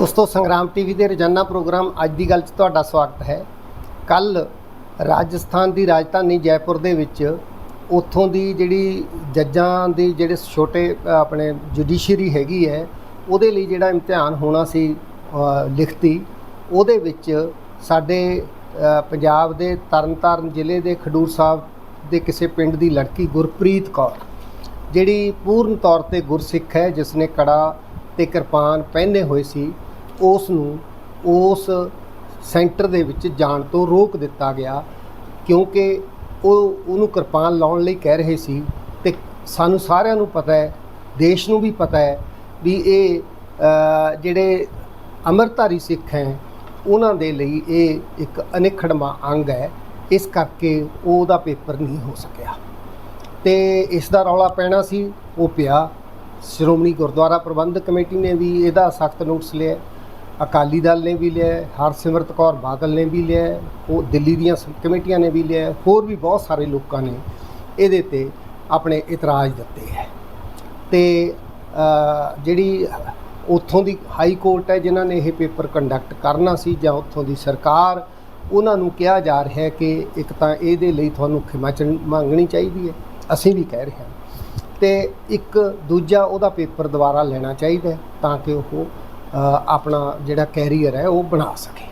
ਦੋਸਤੋ, ਸੰਗਰਾਮ ਟੀਵੀ ਦੇ ਰੋਜ਼ਾਨਾ ਪ੍ਰੋਗਰਾਮ ਅੱਜ ਦੀ ਗੱਲ 'ਚ ਤੁਹਾਡਾ ਸਵਾਗਤ ਹੈ। ਕੱਲ ਰਾਜਸਥਾਨ ਦੀ ਰਾਜਧਾਨੀ ਜੈਪੁਰ ਦੇ ਵਿੱਚ ਉੱਥੋਂ ਦੀ ਜਿਹੜੀ ਜੱਜਾਂ ਦੀ ਜਿਹੜੇ ਛੋਟੇ ਆਪਣੇ ਜੁਡੀਸ਼ਰੀ ਹੈਗੀ ਹੈ, ਉਹਦੇ ਲਈ ਜਿਹੜਾ ਇਮਤਿਹਾਨ ਹੋਣਾ ਸੀ ਲਿਖਤੀ, ਉਹਦੇ ਵਿੱਚ ਸਾਡੇ ਪੰਜਾਬ ਦੇ ਤਰਨਤਾਰਨ ਜ਼ਿਲ੍ਹੇ ਦੇ ਖਡੂਰ ਸਾਹਿਬ ਦੇ ਕਿਸੇ ਪਿੰਡ ਦੀ ਲੜਕੀ ਗੁਰਪ੍ਰੀਤ ਕੌਰ, ਜਿਹੜੀ ਪੂਰਨ ਤੌਰ ਤੇ ਗੁਰਸਿੱਖ ਹੈ ਜਿਸ ਨੇ ਕੜਾ ਤੇ ਕਿਰਪਾਨ ਪਹਿਨੇ ਹੋਏ ਸੀ ਉਸ ਨੂੰ ਉਸ ਸੈਂਟਰ ਦੇ ਵਿੱਚ ਜਾਣ ਤੋਂ ਰੋਕ ਦਿੱਤਾ ਗਿਆ ਕਿਉਂਕਿ ਉਹ ਉਹਨੂੰ ਕਿਰਪਾਨ ਲਾਉਣ ਲਈ ਕਹਿ ਰਹੇ ਸੀ ਤੇ ਸਾਨੂੰ ਸਾਰਿਆਂ ਨੂੰ ਪਤਾ ਹੈ, ਦੇਸ਼ ਨੂੰ ਵੀ ਪਤਾ ਹੈ ਵੀ ਇਹ ਜਿਹੜੇ ਅੰਮ੍ਰਿਤਧਾਰੀ ਸਿੱਖ ਹੈ, ਉਹਨਾਂ ਦੇ ਲਈ ਇਹ ਇੱਕ ਅਨਿਖੜਵਾਂ ਅੰਗ ਹੈ। ਇਸ ਕਰਕੇ ਉਹਦਾ ਪੇਪਰ ਨਹੀਂ ਹੋ ਸਕਿਆ। ਤੇ ਇਸ ਦਾ ਰੌਲਾ ਪੈਣਾ ਸੀ, ਉਹ ਪਿਆ। ਸ਼੍ਰੋਮਣੀ ਗੁਰਦੁਆਰਾ ਪ੍ਰਬੰਧਕ ਕਮੇਟੀ ਨੇ ਵੀ ਇਹਦਾ ਸਖਤ ਨੋਟਿਸ ਲਿਆ। ਅਕਾਲੀ ਦਲ ਨੇ ਵੀ ਲਿਆ ਹਰਸਿਮਰਤ ਕੌਰ ਬਾਦਲ ਨੇ ਵੀ ਲਿਆ ਉਹ ਦਿੱਲੀ ਦੀਆਂ ਸ- ਕਮੇਟੀਆਂ ਨੇ ਵੀ ਲਿਆ ਹੋਰ ਵੀ ਬਹੁਤ ਸਾਰੇ ਲੋਕਾਂ ਨੇ ਇਹਦੇ ਤੇ ਆਪਣੇ ਇਤਰਾਜ਼ ਦਿੱਤੇ ਹੈ। ਤੇ ਜਿਹੜੀ ਉੱਥੋਂ ਦੀ ਹਾਈ ਕੋਰਟ ਹੈ, ਜਿਨ੍ਹਾਂ ਨੇ ਇਹ ਪੇਪਰ ਕੰਡਕਟ ਕਰਨਾ ਸੀ ਜਾਂ ਉੱਥੋਂ ਦੀ ਸਰਕਾਰ, ਉਹਨਾਂ ਨੂੰ ਕਿਹਾ ਜਾ ਰਿਹਾ ਹੈ ਕਿ ਇੱਕ ਤਾਂ ਇਹਦੇ ਲਈ ਤੁਹਾਨੂੰ ਖਿਮਾਚਨ ਮੰਗਣੀ ਚਾਹੀਦੀ ਹੈ, ਅਸੀਂ ਵੀ ਕਹਿ ਰਹੇ ਹਾਂ। ਤੇ ਇੱਕ ਦੂਜਾ ਉਹਦਾ ਪੇਪਰ ਦੁਬਾਰਾ ਲੈਣਾ ਚਾਹੀਦਾ ਤਾਂ ਕਿ ਉਹ ਆਪਣਾ ਜਿਹੜਾ ਕੈਰੀਅਰ ਹੈ, ਉਹ ਬਣਾ ਸਕੇ।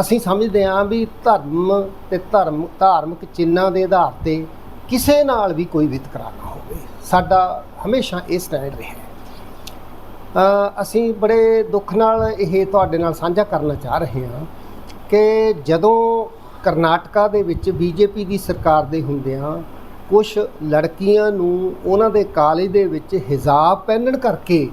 ਅਸੀਂ ਸਮਝਦੇ ਹਾਂ ਵੀ ਧਰਮ ਤੇ ਧਰਮ, ਧਾਰਮਿਕ ਚਿੰਨ੍ਹਾਂ ਦੇ ਆਧਾਰ ਤੇ ਕਿਸੇ ਨਾਲ ਵੀ ਕੋਈ ਵਿਤਕਰਾ ਨਾ ਹੋਵੇ। ਸਾਡਾ ਹਮੇਸ਼ਾ ਇਹ ਸਟੈਂਡ ਰਿਹਾ ਅਸੀਂ ਬੜੇ ਦੁੱਖ ਨਾਲ ਇਹ ਤੁਹਾਡੇ ਨਾਲ ਸਾਂਝਾ ਕਰਨਾ ਚਾਹ ਰਹੇ ਹਾਂ ਕਿ ਜਦੋਂ ਕਰਨਾਟਕਾ ਦੇ ਵਿੱਚ ਬੀਜੇਪੀ ਦੀ ਸਰਕਾਰ ਦੇ ਹੁੰਦਿਆਂ ਕੁਝ ਲੜਕੀਆਂ ਨੂੰ ਉਹਨਾਂ ਦੇ ਕਾਲਜ ਦੇ ਵਿੱਚ ਹਿਜਾਬ ਪਹਿਨਣ ਕਰਕੇ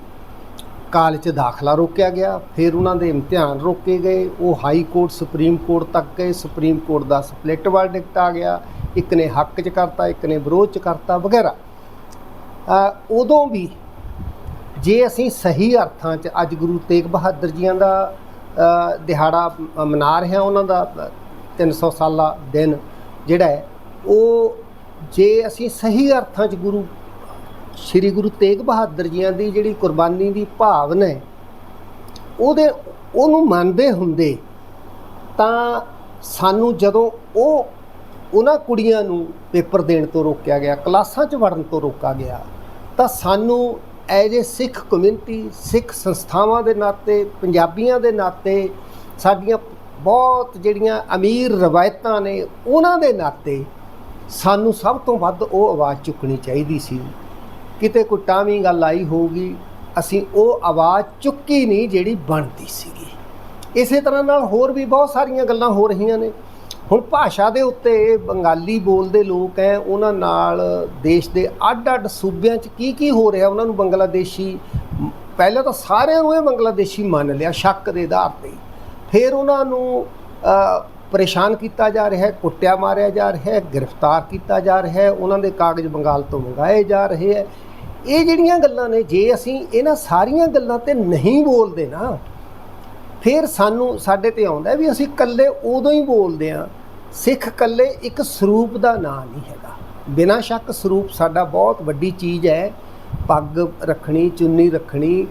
ਕਾਲਜ ਦਾਖਲਾ ਰੋਕਿਆ ਗਿਆ ਫਿਰ ਉਹਨਾਂ ਦੇ ਇਮਤਿਹਾਨ ਰੋਕੇ ਗਏ ਉਹ ਹਾਈ ਕੋਰਟ ਸੁਪਰੀਮ ਕੋਰਟ ਤੱਕ ਗਏ ਸੁਪਰੀਮ ਕੋਰਟ ਦਾ ਸਪਲਿਟ ਵਰਡਿਕਟ ਆ ਗਿਆ ਇੱਕ ਨੇ ਹੱਕ 'ਚ ਕਰਤਾ ਇੱਕ ਨੇ ਵਿਰੋਧ 'ਚ ਕਰਤਾ ਵਗੈਰਾ। ਉਦੋਂ ਵੀ ਜੇ ਅਸੀਂ ਸਹੀ ਅਰਥਾਂ 'ਚ ਅੱਜ ਗੁਰੂ ਤੇਗ ਬਹਾਦਰ ਜੀਆਂ ਦਾ ਦਿਹਾੜਾ ਮਨਾ ਰਹੇ ਹਾਂ ਉਹਨਾਂ ਦਾ ਅ, 300 ਸਾਲਾ ਦਿਨ ਜਿਹੜਾ ਹੈ ਉਹ ਜੇ ਅਸੀਂ ਸਹੀ ਅਰਥਾਂ 'ਚ ਗੁਰੂ ਸ੍ਰੀ ਗੁਰੂ ਤੇਗ ਬਹਾਦਰ ਜੀਆਂ ਦੀ ਜਿਹੜੀ ਕੁਰਬਾਨੀ ਦੀ ਭਾਵਨਾ ਹੈ ਉਹਦੇ, ਉਹਨੂੰ ਮੰਨਦੇ ਹੁੰਦੇ ਤਾਂ ਸਾਨੂੰ ਜਦੋਂ ਉਹ ਉਹਨਾਂ ਕੁੜੀਆਂ ਨੂੰ ਪੇਪਰ ਦੇਣ ਤੋਂ ਰੋਕਿਆ ਗਿਆ, ਕਲਾਸਾਂ 'ਚ ਵੜਨ ਤੋਂ ਰੋਕਾ ਗਿਆ, ਤਾਂ ਸਾਨੂੰ ਐਜ ਏ ਸਿੱਖ ਕਮਿਊਨਿਟੀ, ਸਿੱਖ ਸੰਸਥਾਵਾਂ ਦੇ ਨਾਤੇ, ਪੰਜਾਬੀਆਂ ਦੇ ਨਾਤੇ, ਸਾਡੀਆਂ ਬਹੁਤ ਜਿਹੜੀਆਂ ਅਮੀਰ ਰਵਾਇਤਾਂ ਨੇ, ਉਹਨਾਂ ਦੇ ਨਾਤੇ ਸਾਨੂੰ ਸਭ ਤੋਂ ਵੱਧ ਉਹ ਆਵਾਜ਼ ਚੁੱਕਣੀ ਚਾਹੀਦੀ ਸੀ। ਕਿਤੇ ਕੋਈ ਟਾਵੀਂ ਗੱਲ ਆਈ ਹੋਊਗੀ, ਅਸੀਂ ਉਹ ਆਵਾਜ਼ ਚੁੱਕੀ ਨਹੀਂ ਜਿਹੜੀ ਬਣਦੀ ਸੀਗੀ। ਇਸੇ ਤਰ੍ਹਾਂ ਨਾਲ ਹੋਰ ਵੀ ਬਹੁਤ ਸਾਰੀਆਂ ਗੱਲਾਂ ਹੋ ਰਹੀਆਂ ਨੇ। ਹੁਣ ਭਾਸ਼ਾ ਦੇ ਉੱਤੇ ਬੰਗਾਲੀ ਬੋਲਦੇ ਲੋਕ ਹੈ ਉਹਨਾਂ ਨਾਲ ਦੇਸ਼ ਦੇ ਅੱਡ-ਅੱਡ ਸੂਬਿਆਂ 'ਚ ਕੀ ਕੀ ਹੋ ਰਿਹਾ, ਉਹਨਾਂ ਨੂੰ ਬੰਗਲਾਦੇਸ਼ੀ ਪਹਿਲਾਂ ਤਾਂ ਸਾਰਿਆਂ ਨੂੰ ਇਹ ਬੰਗਲਾਦੇਸ਼ੀ ਮੰਨ ਲਿਆ, ਸ਼ੱਕ ਦੇ ਆਧਾਰ ਤੇ। ਫਿਰ ਉਹਨਾਂ ਨੂੰ ਪਰੇਸ਼ਾਨ ਕੀਤਾ ਜਾ ਰਿਹਾ ਹੈ ਕੁੱਟਿਆ ਮਾਰਿਆ ਜਾ ਰਿਹਾ ਹੈ ਗ੍ਰਿਫਤਾਰ ਕੀਤਾ ਜਾ ਰਿਹਾ ਹੈ ਉਹਨਾਂ ਦੇ ਕਾਗਜ਼ ਬੰਗਾਲ ਤੋਂ ਮੰਗਾਏ ਜਾ ਰਹੇ ਹੈ ਇਹ ਜਿਹੜੀਆਂ ਗੱਲਾਂ ਨੇ, ਜੇ ਅਸੀਂ ਇਹਨਾਂ ਸਾਰੀਆਂ ਗੱਲਾਂ ਤੇ ਨਹੀਂ ਬੋਲਦੇ ਨਾ, ਫਿਰ ਸਾਨੂੰ, ਸਾਡੇ ਤੇ ਆਉਂਦਾ ਵੀ ਅਸੀਂ ਇਕੱਲੇ ਉਦੋਂ ਹੀ ਬੋਲਦੇ ਆ ਸਿੱਖ ਇਕੱਲੇ ਇੱਕ ਸਰੂਪ ਦਾ ਨਾਂ ਨਹੀਂ ਹੈਗਾ। ਬਿਨਾਂ ਸ਼ੱਕ ਸਰੂਪ ਸਾਡਾ ਬਹੁਤ ਵੱਡੀ ਚੀਜ਼ ਹੈ। ਪੱਗ ਰੱਖਣੀ, ਚੁੰਨੀ ਰੱਖਣੀ,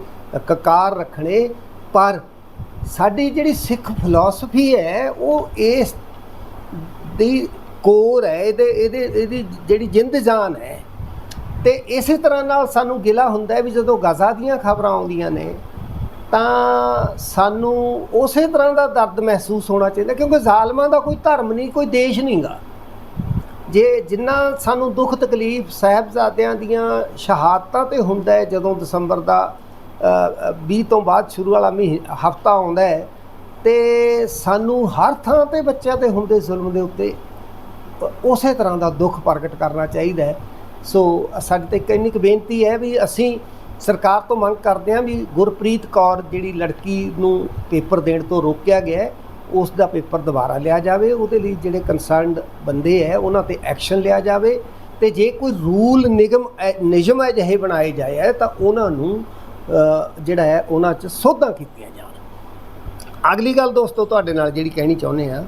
ਕਕਾਰ ਰੱਖਣੇ, ਪਰ ਸਾਡੀ ਜਿਹੜੀ ਸਿੱਖ ਫਿਲਾਸਫੀ ਹੈ, ਉਹ ਇਸ ਦੀ ਕੋਰ ਹੈ, ਇਹਦੇ ਇਹਦੇ, ਇਹਦੀ ਜਿਹੜੀ ਜਿੰਦ ਜਾਨ ਹੈ ਤੇ ਇਸੇ ਤਰ੍ਹਾਂ ਨਾਲ ਸਾਨੂੰ ਗਿਲਾ ਹੁੰਦਾ ਵੀ ਜਦੋਂ ਗਜ਼ਾ ਦੀਆਂ ਖਬਰਾਂ ਆਉਂਦੀਆਂ ਨੇ ਤਾਂ ਸਾਨੂੰ ਉਸੇ ਤਰ੍ਹਾਂ ਦਾ ਦਰਦ ਮਹਿਸੂਸ ਹੋਣਾ ਚਾਹੀਦਾ ਕਿਉਂਕਿ ਜ਼ਾਲਮਾਂ ਦਾ ਕੋਈ ਧਰਮ ਨਹੀਂ ਕੋਈ ਦੇਸ਼ ਨਹੀਂਗਾ ਜੇ ਜਿੰਨਾ ਸਾਨੂੰ ਦੁੱਖ ਤਕਲੀਫ ਸਾਹਿਬਜ਼ਾਦਿਆਂ ਦੀਆਂ ਸ਼ਹਾਦਤਾਂ ਤੇ ਹੁੰਦਾ ਹੈ ਜਦੋਂ ਦਸੰਬਰ ਦਾ ਅ, 20 ਤੋਂ ਬਾਅਦ ਸ਼ੁਰੂ ਵਾਲਾ ਮਹੀਨਾ ਹਫਤਾ ਆਉਂਦਾ ਹੈ ਤੇ ਸਾਨੂੰ ਹਰ ਥਾਂ ਤੇ ਬੱਚਿਆਂ ਤੇ ਹੁੰਦੇ ਜ਼ੁਲਮ ਦੇ ਉੱਤੇ ਉਸੇ ਤਰ੍ਹਾਂ ਦਾ ਦੁੱਖ ਪ੍ਰਗਟ ਕਰਨਾ ਚਾਹੀਦਾ ਹੈ। ਸੋ ਸਾਡੇ ਤੇ ਇੱਕ ਇੰਨੀ ਕੁ ਬੇਨਤੀ ਹੈ ਵੀ ਅਸੀਂ ਸਰਕਾਰ ਤੋਂ ਮੰਗ ਕਰਦੇ ਹਾਂ ਵੀ ਗੁਰਪ੍ਰੀਤ ਕੌਰ ਜਿਹੜੀ ਲੜਕੀ ਨੂੰ ਪੇਪਰ ਦੇਣ ਤੋਂ ਰੋਕਿਆ ਗਿਆ ਉਸ ਦਾ ਪੇਪਰ ਦੁਬਾਰਾ ਲਿਆ ਜਾਵੇ। ਉਹਦੇ ਲਈ ਜਿਹੜੇ ਕੰਸਰਨਡ ਬੰਦੇ ਹੈ, ਉਹਨਾਂ ਤੇ ਐਕਸ਼ਨ ਲਿਆ ਜਾਵੇ। ਤੇ ਜੇ ਕੋਈ ਰੂਲ ਨਿਗਮ ਨਿਯਮ ਅਜਿਹੇ ਬਣਾਏ ਜਾਏ ਹੈ, ਤਾਂ ਉਹਨਾਂ ਨੂੰ ਜਿਹੜਾ ਹੈ, ਉਹਨਾਂ 'ਚ ਸੋਧਾਂ ਕੀਤੀਆਂ ਜਾਣ। ਅਗਲੀ ਗੱਲ ਦੋਸਤੋ, ਤੁਹਾਡੇ ਨਾਲ ਜਿਹੜੀ ਕਹਿਣੀ ਚਾਹੁੰਦੇ ਆ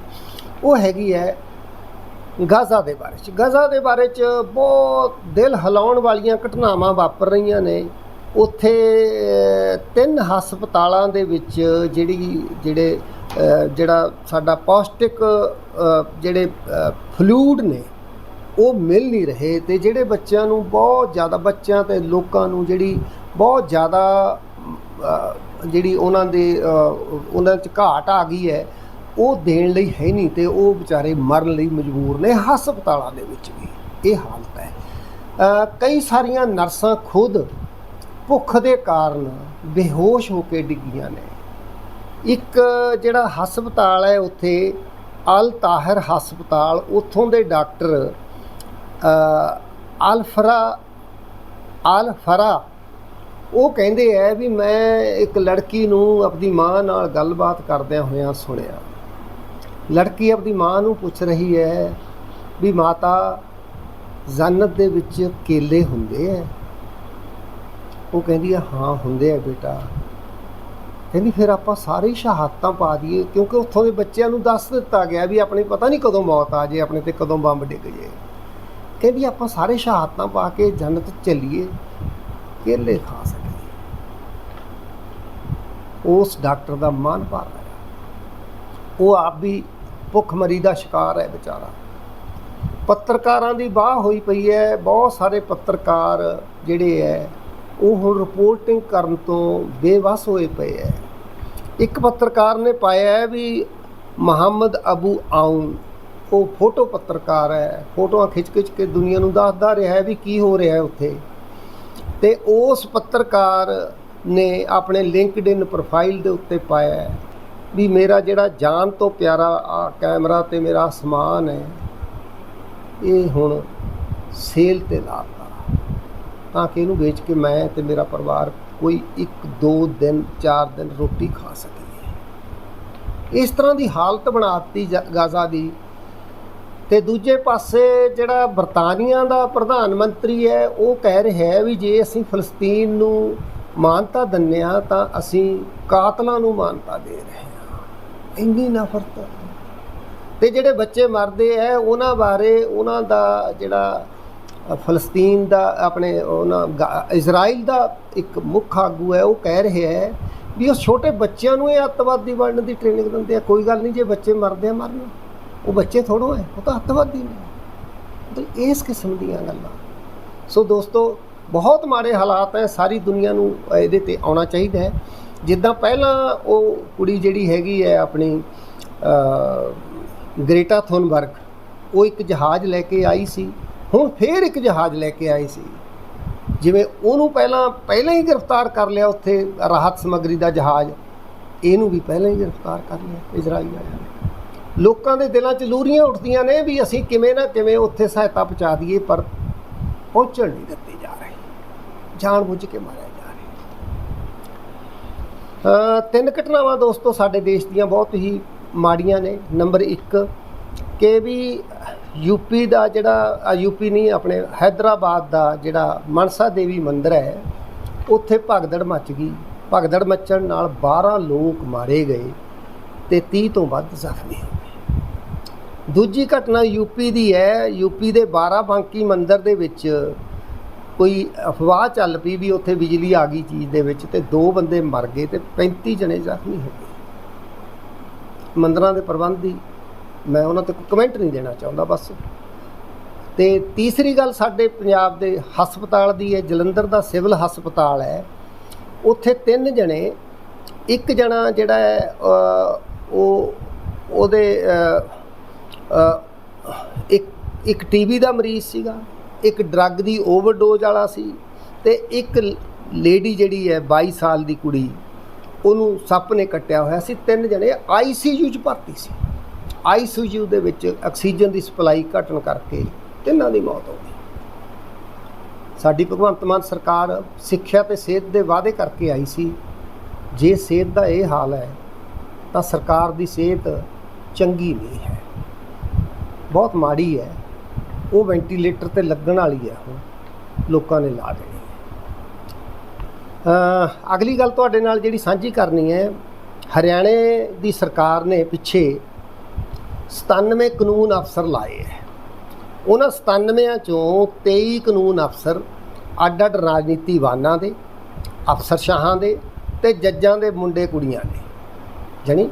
ਉਹ ਹੈਗੀ ਹੈ ਗਾਜ਼ਾ ਦੇ ਬਾਰੇ ਚ। ਗਾਜ਼ਾ ਦੇ ਬਾਰੇ ਚ ਬਹੁਤ ਦਿਲ ਹਿਲਾਉਣ ਵਾਲੀਆਂ ਘਟਨਾਵਾਂ ਵਾਪਰ ਰਹੀਆਂ ਨੇ। ਉੱਥੇ ਤਿੰਨ ਹਸਪਤਾਲਾਂ ਦੇ ਵਿੱਚ ਜਿਹੜੀ, ਜਿਹੜੇ ਜਿਹੜਾ ਸਾਡਾ ਪੌਸ਼ਟਿਕ ਜਿਹੜੇ ਫਲੂਡ ਨੇ, ਉਹ ਮਿਲ ਨਹੀਂ ਰਹੇ ਤੇ ਜਿਹੜੇ ਬੱਚਿਆਂ ਨੂੰ ਬਹੁਤ ਜ਼ਿਆਦਾ, ਬੱਚਿਆਂ ਤੇ ਲੋਕਾਂ ਨੂੰ ਜਿਹੜੀ ਬਹੁਤ ਜ਼ਿਆਦਾ ਜਿਹੜੀ ਉਹਨਾਂ ਦੇ ਉਹਨਾਂ 'ਚ ਘਾਟ ਆ ਗਈ ਹੈ ਉਹ ਦੇਣ ਲਈ ਹੈ ਨਹੀਂ ਤੇ ਉਹ ਵਿਚਾਰੇ ਮਰਨ ਲਈ ਮਜਬੂਰ ਨੇ ਹਸਪਤਾਲਾਂ ਦੇ ਵਿੱਚ ਵੀ। ਇਹ ਹਾਲਤ ਹੈ। ਕਈ ਸਾਰੀਆਂ ਨਰਸਾਂ ਖੁਦ ਭੁੱਖ ਦੇ ਕਾਰਨ ਬੇਹੋਸ਼ ਹੋ ਕੇ ਡਿੱਗੀਆਂ ਨੇ। ਇੱਕ ਜਿਹੜਾ ਹਸਪਤਾਲ ਹੈ ਉੱਥੇ, ਅਲ ਤਾਹਿਰ ਹਸਪਤਾਲ, ਉੱਥੋਂ ਦੇ ਡਾਕਟਰ ਅਲਫਰਾ ਅਲਫਰਾ, ਉਹ ਕਹਿੰਦੇ ਐ ਵੀ ਮੈਂ ਇੱਕ ਲੜਕੀ ਨੂੰ ਆਪਣੀ ਮਾਂ ਨਾਲ ਗੱਲਬਾਤ ਕਰਦਿਆਂ ਹੋਇਆਂ ਸੁਣਿਆ। ਲੜਕੀ ਆਪਣੀ ਮਾਂ ਨੂੰ ਪੁੱਛ ਰਹੀ ਹੈ ਵੀ ਮਾਤਾ, ਜੰਨਤ ਦੇ ਵਿੱਚ ਕੇਲੇ ਹੁੰਦੇ ਐ? ਉਹ ਕਹਿੰਦੀ ਆ, ਹਾਂ, ਹੁੰਦੇ ਆ ਬੇਟਾ। ਕਹਿੰਦੀ, ਫਿਰ ਆਪਾਂ ਸਾਰੇ ਸ਼ਹਾਦਤਾਂ ਪਾ ਦਈਏ, ਕਿਉਂਕਿ ਉੱਥੋਂ ਦੇ ਬੱਚਿਆਂ ਨੂੰ ਦੱਸ ਦਿੱਤਾ ਗਿਆ ਵੀ ਆਪਣੇ ਪਤਾ ਨਹੀਂ ਕਦੋਂ ਮੌਤ ਆ ਜੇ, ਆਪਣੇ ਤੇ ਕਦੋਂ ਬੰਬ ਡਿੱਗ ਜੇ। ਕਹਿੰਦੀ, ਆਪਾਂ ਸਾਰੇ ਸ਼ਹਾਦਤਾਂ ਪਾ ਕੇ ਜੰਨਤ ਚੱਲੀਏ ਕੇਲੇ ਖਾ ਸਕੀਏ। ਉਸ ਡਾਕਟਰ ਦਾ ਮਨ ਭਰ ਰਿਹਾ ਉਹ ਆਪ ਵੀ ਭੁੱਖਮਰੀ ਦਾ ਸ਼ਿਕਾਰ ਹੈ ਵਿਚਾਰਾ। ਪੱਤਰਕਾਰਾਂ ਦੀ ਬਾਹ ਹੋਈ ਪਈ ਹੈ, ਬਹੁਤ ਸਾਰੇ ਪੱਤਰਕਾਰ ਜਿਹੜੇ ਹੈ, ਉਹ ਹੁਣ ਰਿਪੋਰਟਿੰਗ ਕਰਨ ਤੋਂ ਬੇਵਸ ਹੋਏ ਪਏ ਹੈ। ਇੱਕ ਪੱਤਰਕਾਰ ਨੇ ਪਾਇਆ ਹੈ ਵੀ ਮੁਹੰਮਦ ਅਬੂ ਆਉਨ, ਉਹ ਫੋਟੋ ਪੱਤਰਕਾਰ ਹੈ, ਫੋਟੋਆਂ ਖਿੱਚ-ਖਿੱਚ ਕੇ ਦੁਨੀਆ ਨੂੰ ਦੱਸਦਾ ਰਿਹਾ ਹੈ ਵੀ ਕੀ ਹੋ ਰਿਹਾ ਹੈ ਉੱਥੇ। ਤੇ ਉਸ ਪੱਤਰਕਾਰ ਨੇ ਆਪਣੇ ਲਿੰਕਡਇਨ ਪ੍ਰੋਫਾਈਲ ਦੇ ਉੱਤੇ ਪਾਇਆ ਵੀ ਮੇਰਾ ਜਿਹੜਾ ਜਾਨ ਤੋਂ ਪਿਆਰਾ ਆ ਕੈਮਰਾ ਤੇ ਮੇਰਾ ਸਮਾਨ ਹੈ, ਇਹ ਹੁਣ ਸੇਲ ਤੇ ਲਾਤਾ। ਤਾਂ ਕਿ ਇਹਨੂੰ ਵੇਚ ਕੇ ਮੈਂ ਤੇ ਮੇਰਾ ਪਰਿਵਾਰ ਕੋਈ 1 2 ਦਿਨ 4 ਦਿਨ ਰੋਟੀ ਖਾ ਸਕੀਏ। ਇਸ ਤਰ੍ਹਾਂ ਦੀ ਹਾਲਤ ਬਣਾਤੀ ਗਾਜ਼ਾ ਦੀ। ਤੇ ਦੂਜੇ ਪਾਸੇ ਜਿਹੜਾ ਬਰਤਾਨੀਆ ਦਾ ਪ੍ਰਧਾਨ ਮੰਤਰੀ ਹੈ, ਉਹ ਕਹਿ ਰਿਹਾ ਹੈ ਵੀ ਜੇ ਅਸੀਂ ਫਲਸਤੀਨ ਨੂੰ ਮਾਨਤਾ ਦਿੰਨੇ ਆ ਤਾਂ ਅਸੀਂ ਕਾਤਲਾਂ ਨੂੰ ਮਾਨਤਾ ਦੇ ਰਹੇ ਹਾਂ। ਇੰਨੀ ਨਫ਼ਰਤ। ਤੇ ਜਿਹੜੇ ਬੱਚੇ ਮਰਦੇ ਐ, ਉਹਨਾਂ ਬਾਰੇ ਉਹਨਾਂ ਦਾ ਜਿਹੜਾ ਫਲਸਤੀਨ ਦਾ ਆਪਣੇ ਉਹਨਾਂ ਇਜ਼ਰਾਈਲ ਦਾ ਇੱਕ ਮੁੱਖ ਆਗੂ ਹੈ ਉਹ ਕਹਿ ਰਿਹਾ ਹੈ ਵੀ ਉਹ ਛੋਟੇ ਬੱਚਿਆਂ ਨੂੰ ਇਹ ਅੱਤਵਾਦੀ ਬਣਨ ਦੀ ਟ੍ਰੇਨਿੰਗ ਦਿੰਦੇ ਆ। ਕੋਈ ਗੱਲ ਨਹੀਂ, ਜੇ ਬੱਚੇ ਮਰਦੇ ਆ, ਮਰਨ। ਉਹ ਬੱਚੇ ਥੋੜੋ ਹੈ ਉਹ ਤਾਂ ਅੱਤਵਾਦੀ ਨੇ। ਮਤਲਬ ਇਸ ਕਿਸਮ ਦੀਆਂ ਗੱਲਾਂ। ਸੋ ਦੋਸਤੋ, ਬਹੁਤ ਮਾੜੇ ਹਾਲਾਤ ਹੈ ਸਾਰੀ ਦੁਨੀਆ ਨੂੰ ਇਹਦੇ ਤੇ ਆਉਣਾ ਚਾਹੀਦਾ ਹੈ ਜਿੱਦਾਂ ਪਹਿਲਾਂ ਉਹ ਕੁੜੀ ਜਿਹੜੀ ਹੈਗੀ ਹੈ ਆਪਣੀ ਅ, ਗ੍ਰੇਟਾ ਥੁਨਬਰਗ ਉਹ ਇੱਕ ਜਹਾਜ਼ ਲੈ ਕੇ ਆਈ ਸੀ। ਹੁਣ ਫੇਰ ਇੱਕ ਜਹਾਜ਼ ਲੈ ਕੇ ਆਈ ਸੀ। ਜਿਵੇਂ ਉਹਨੂੰ ਪਹਿਲਾਂ ਪਹਿਲਾਂ ਹੀ ਗ੍ਰਿਫਤਾਰ ਕਰ ਲਿਆ ਉੱਥੇ ਰਾਹਤ ਸਮੱਗਰੀ ਦਾ ਜਹਾਜ਼। ਇਹਨੂੰ ਵੀ ਪਹਿਲਾਂ ਹੀ ਗ੍ਰਿਫਤਾਰ ਕਰ ਲਿਆ ਇਜ਼ਰਾਈਲ ਆਇਆ ਲੋਕਾਂ ਦੇ ਦਿਲਾਂ 'ਚ ਲੂਰੀਆਂ ਉੱਠਦੀਆਂ ਨੇ ਵੀ ਅਸੀਂ ਕਿਵੇਂ ਨਾ ਕਿਵੇਂ ਉੱਥੇ ਸਹਾਇਤਾ ਪਹੁੰਚਾ ਦਈਏ ਪਰ ਪਹੁੰਚਣ ਨਹੀਂ ਦਿੱਤੀ ਜਾ ਰਹੀ। ਜਾਣ ਬੁੱਝ ਕੇ ਮਾਰਿਆ ਤਿੰਨ ਘਟਨਾਵਾਂ ਦੋਸਤੋ ਸਾਡੇ ਦੇਸ਼ ਦੀਆਂ ਬਹੁਤ ਹੀ ਮਾੜੀਆਂ ਨੇ। ਨੰਬਰ 1 ਕਿ ਵੀ ਯੂਪੀ ਦਾ ਜਿਹੜਾ ਯੂਪੀ ਨਹੀਂ, ਆਪਣੇ ਹੈਦਰਾਬਾਦ ਦਾ ਜਿਹੜਾ ਮਨਸਾ ਦੇਵੀ ਮੰਦਿਰ ਹੈ, ਉੱਥੇ ਭਗਦੜ ਮੱਚ ਗਈ। ਭਗਦੜ ਮੱਚਣ ਨਾਲ 12 ਲੋਕ ਮਾਰੇ ਗਏ ਤੇ 30 ਤੋਂ ਵੱਧ ਜ਼ਖਮੀ ਹੋ ਗਏ। ਦੂਜੀ ਘਟਨਾ ਯੂਪੀ ਦੀ ਹੈ। ਯੂਪੀ ਦੇ 12 ਬਾਂਕੀ ਮੰਦਿਰ ਦੇ ਵਿੱਚ ਕੋਈ ਅਫਵਾਹ ਚੱਲ ਪਈ ਵੀ ਉੱਥੇ ਬਿਜਲੀ ਆ ਗਈ ਚੀਜ਼ ਦੇ ਵਿੱਚ ਤੇ ਦੋ ਬੰਦੇ ਮਰ ਗਏ ਤੇ 35 ਜਣੇ ਜ਼ਖਮੀ ਹੋ ਗਏ। ਮੰਦਰਾਂ ਦੇ ਪ੍ਰਬੰਧੀ ਮੈਂ ਉਹਨਾਂ ਤੇ ਕਮੈਂਟ ਨਹੀਂ ਦੇਣਾ ਚਾਹੁੰਦਾ ਬਸ। ਤੇ ਤੀਸਰੀ ਗੱਲ ਸਾਡੇ ਪੰਜਾਬ ਦੇ ਹਸਪਤਾਲ ਦੀ ਹੈ ਜਲੰਧਰ ਦਾ ਸਿਵਲ ਹਸਪਤਾਲ ਹੈ। ਉੱਥੇ ਤਿੰਨ ਜਣੇ ਇੱਕ ਜਣਾ ਜਿਹੜਾ ਹੈ ਉਹ ਉਹਦੇ ਅ, ਇੱਕ ਇੱਕ ਟੀਬੀ ਦਾ ਮਰੀਜ਼ ਸੀਗਾ। ਇੱਕ ਡਰੱਗ ਦੀ ਓਵਰਡੋਜ਼ ਵਾਲਾ ਸੀ ਤੇ ਇੱਕ ਲੇਡੀ ਜਿਹੜੀ ਹੈ 22 ਸਾਲ ਦੀ ਕੁੜੀ, ਉਹਨੂੰ ਸੱਪ ਨੇ ਕੱਟਿਆ ਹੋਇਆ ਸੀ। ਤਿੰਨ ਜਣੇ ਆਈਸੀਯੂ 'ਚ ਭਰਤੀ ਸੀ। ਆਈਸੀਯੂ ਦੇ ਵਿੱਚ ਆਕਸੀਜਨ ਦੀ ਸਪਲਾਈ ਘਟਣ ਕਰਕੇ ਤਿੰਨਾਂ ਦੀ ਮੌਤ ਹੋ ਗਈ। ਸਾਡੀ ਭਗਵੰਤ ਮਾਨ ਸਰਕਾਰ ਸਿੱਖਿਆ ਤੇ ਸਿਹਤ ਦੇ ਵਾਅਦੇ ਕਰਕੇ ਆਈ ਸੀ। ਜੇ ਸਿਹਤ ਦਾ ਇਹ ਹਾਲ ਹੈ, ਤਾਂ ਸਰਕਾਰ ਦੀ ਸਿਹਤ ਚੰਗੀ ਨਹੀਂ ਹੈ। ਬਹੁਤ ਮਾੜੀ ਹੈ। ਉਹ ਵੈਂਟੀਲੇਟਰ ਤੇ ਲੱਗਣ ਵਾਲੀ ਹੈ ਉਹ ਲੋਕਾਂ ਨੇ ਲਾ ਦੇਣੀ ਹੈ। ਅਗਲੀ ਗੱਲ ਤੁਹਾਡੇ ਨਾਲ ਜਿਹੜੀ ਸਾਂਝੀ ਕਰਨੀ ਹੈ, ਹਰਿਆਣੇ ਦੀ ਸਰਕਾਰ ਨੇ ਪਿੱਛੇ 97 ਕਾਨੂੰਨ ਅਫਸਰ ਲਾਏ ਹੈ। ਉਹਨਾਂ 97 ਚੋਂ 23 ਕਾਨੂੰਨ ਅਫਸਰ ਅੱਡ ਅੱਡ ਰਾਜਨੀਤੀਵਾਨਾਂ ਦੇ ਅਫਸਰਸ਼ਾਹਾਂ ਦੇ ਤੇ ਜੱਜਾਂ ਦੇ ਮੁੰਡੇ ਕੁੜੀਆਂ ਦੇ ਜਾਣੀ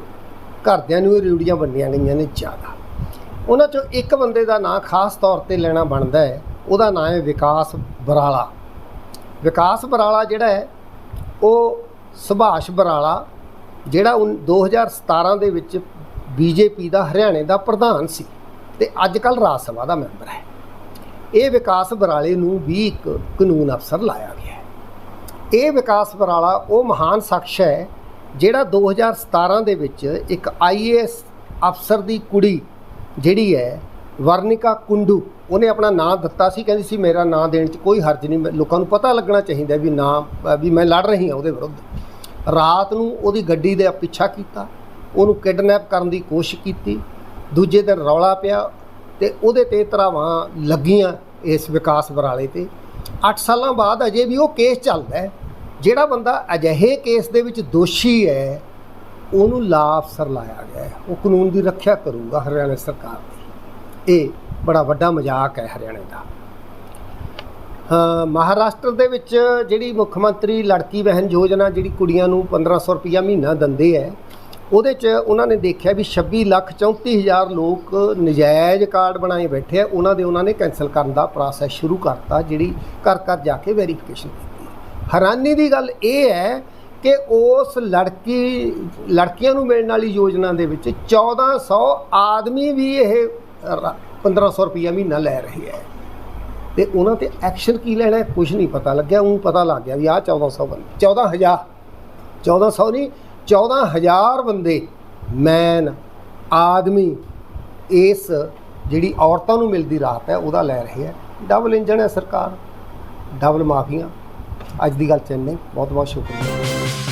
ਘਰਦਿਆਂ ਨੂੰ ਇਹ ਰਿਊੜੀਆਂ ਬੰਨੀਆਂ ਗਈਆਂ ਨੇ ਜ਼ਿਆਦਾ। ਉਹਨਾਂ ਚੋਂ ਇੱਕ ਬੰਦੇ ਦਾ ਨਾਂ ਖਾਸ ਤੌਰ ਤੇ ਲੈਣਾ ਬਣਦਾ ਹੈ, ਉਹਦਾ ਨਾਂ ਹੈ ਵਿਕਾਸ ਬਰਾਲਾ। ਵਿਕਾਸ ਬਰਾਲਾ ਜਿਹੜਾ ਹੈ, ਉਹ ਸੁਭਾਸ਼ ਬਰਾਲਾ, ਜਿਹੜਾ ਉਨ- 2017 ਦੇ ਵਿੱਚ ਬੀਜੇਪੀ ਦਾ ਹਰਿਆਣੇ ਦਾ ਪ੍ਰਧਾਨ ਸੀ ਤੇ ਅੱਜ ਕੱਲ ਰਾਜ ਸਭਾ ਦਾ ਮੈਂਬਰ ਹੈ। ਇਹ ਵਿਕਾਸ ਬਰਾਲੇ ਨੂੰ ਵੀ ਇੱਕ ਕਾਨੂੰਨ ਅਫਸਰ ਲਾਇਆ ਗਿਆ ਹੈ। ਇਹ ਵਿਕਾਸ ਬਰਾਲਾ ਉਹ ਮਹਾਨ ਸ਼ਖਸ ਹੈ, ਜਿਹੜਾ 2017 ਦੇ ਵਿੱਚ ਇੱਕ ਆਈਏਐਸ ਅਫਸਰ ਦੀ ਕੁੜੀ ਜਿਹੜੀ ਹੈ, ਵਰਨਿਕਾ ਕੁੰਡੂ, ਉਹਨੇ ਆਪਣਾ ਨਾਂ ਦਿੱਤਾ ਸੀ, ਕਹਿੰਦੀ ਸੀ ਮੇਰਾ ਨਾਂ ਦੇਣ 'ਚ ਕੋਈ ਹਰਜ ਨਹੀਂ, ਮੈਂ- ਲੋਕਾਂ ਨੂੰ ਪਤਾ ਲੱਗਣਾ ਚਾਹੀਦਾ ਵੀ ਨਾਂ ਵੀ ਮੈਂ ਲੜ ਰਹੀ ਹਾਂ ਉਹਦੇ ਵਿਰੁੱਧ। ਰਾਤ ਨੂੰ ਉਹਦੀ ਗੱਡੀ ਦੇ ਪਿੱਛਾ ਕੀਤਾ, ਉਹਨੂੰ ਕਿਡਨੈਪ ਕਰਨ ਦੀ ਕੋਸ਼ਿਸ਼ ਕੀਤੀ, ਦੂਜੇ ਦਿਨ ਰੌਲਾ ਪਿਆ ਤੇ ਉਹਦੇ ਤੇ ਧਰਾਵਾਂ ਲੱਗੀਆਂ ਇਸ ਵਿਕਾਸ ਬਰਾਲੇ ਤੇ। 8 ਸਾਲਾਂ ਬਾਅਦ ਅਜੇ ਵੀ ਉਹ ਕੇਸ ਚੱਲਦਾ ਹੈ। ਜਿਹੜਾ ਬੰਦਾ ਅਜਿਹੇ ਕੇਸ ਦੇ ਵਿੱਚ ਦੋਸ਼ੀ ਹੈ ਉਹਨੂੰ ਲਾ ਅਫਸਰ ਲਾਇਆ ਗਿਆ ਹੈ। ਉਹ ਕਾਨੂੰਨ ਦੀ ਰੱਖਿਆ ਕਰੂਗਾ ਹਰਿਆਣਾ ਸਰਕਾਰ ਦੀ। ਇਹ ਬੜਾ ਵੱਡਾ ਮਜ਼ਾਕ ਹੈ ਹਰਿਆਣੇ ਦਾ। ਮਹਾਰਾਸ਼ਟਰ ਦੇ ਵਿੱਚ ਜਿਹੜੀ ਮੁੱਖ ਮੰਤਰੀ ਲੜਕੀ ਬਹਿਨ ਯੋਜਨਾ ਜਿਹੜੀ ਕੁੜੀਆਂ ਨੂੰ 1500 ਰੁਪਇਆ ਮਹੀਨਾ ਦਿੰਦੇ ਹੈ, ਉਹਦੇ 'ਚ ਉਹਨਾਂ ਨੇ ਦੇਖਿਆ ਵੀ 26 ਲੱਖ 34 ਹਜ਼ਾਰ ਲੋਕ ਨਜਾਇਜ਼ ਕਾਰਡ ਬਣਾਏ ਬੈਠੇ ਆ। ਉਹਨਾਂ ਦੇ ਉਹਨਾਂ ਨੇ ਕੈਨਸਲ ਕਰਨ ਦਾ ਪ੍ਰੋਸੈਸ ਸ਼ੁਰੂ ਕਰਤਾ, ਜਿਹੜੀ ਘਰ ਘਰ ਜਾ ਕੇ ਵੈਰੀਫਿਕੇਸ਼ਨ ਕੀਤੀ। ਹੈਰਾਨੀ ਦੀ ਗੱਲ ਇਹ ਹੈ ਕਿ ਉਸ ਲੜਕੀ, ਲੜਕੀਆਂ ਨੂੰ ਮਿਲਣ ਵਾਲੀ ਯੋਜਨਾ ਦੇ ਵਿੱਚ 1400 ਆਦਮੀ ਵੀ ਇਹ ਰ- 1500 ਰੁਪਇਆ ਮਹੀਨਾ ਲੈ ਰਹੇ ਹੈ। ਤੇ ਉਹਨਾਂ ਤੇ ਐਕਸ਼ਨ ਕੀ ਲੈਣਾ ਹੈ? ਕੁਝ ਨਹੀਂ ਪਤਾ ਲੱਗਿਆ। ਉਹ ਪਤਾ ਲੱਗ ਗਿਆ ਵੀ ਆਹ 1400 ਬੰਦੇ 14000 1400 ਨਹੀਂ 14000 ਬੰਦੇ ਮੈਨ ਆਦਮੀ, ਇਸ ਜਿਹੜੀ ਔਰਤਾਂ ਨੂੰ ਮਿਲਦੀ ਰਾਹਤ ਹੈ, ਉਹਦਾ ਲੈ ਰਹੇ ਹੈ। ਡਬਲ ਇੰਜਣ ਹੈ ਸਰਕਾਰ ਡਬਲ ਮਾਫੀਆਂ। ਅੱਜ ਦੀ ਗੱਲ ਚ ਇੰਨੇ ਬਹੁਤ ਬਹੁਤ ਸ਼ੁਕਰੀਆ।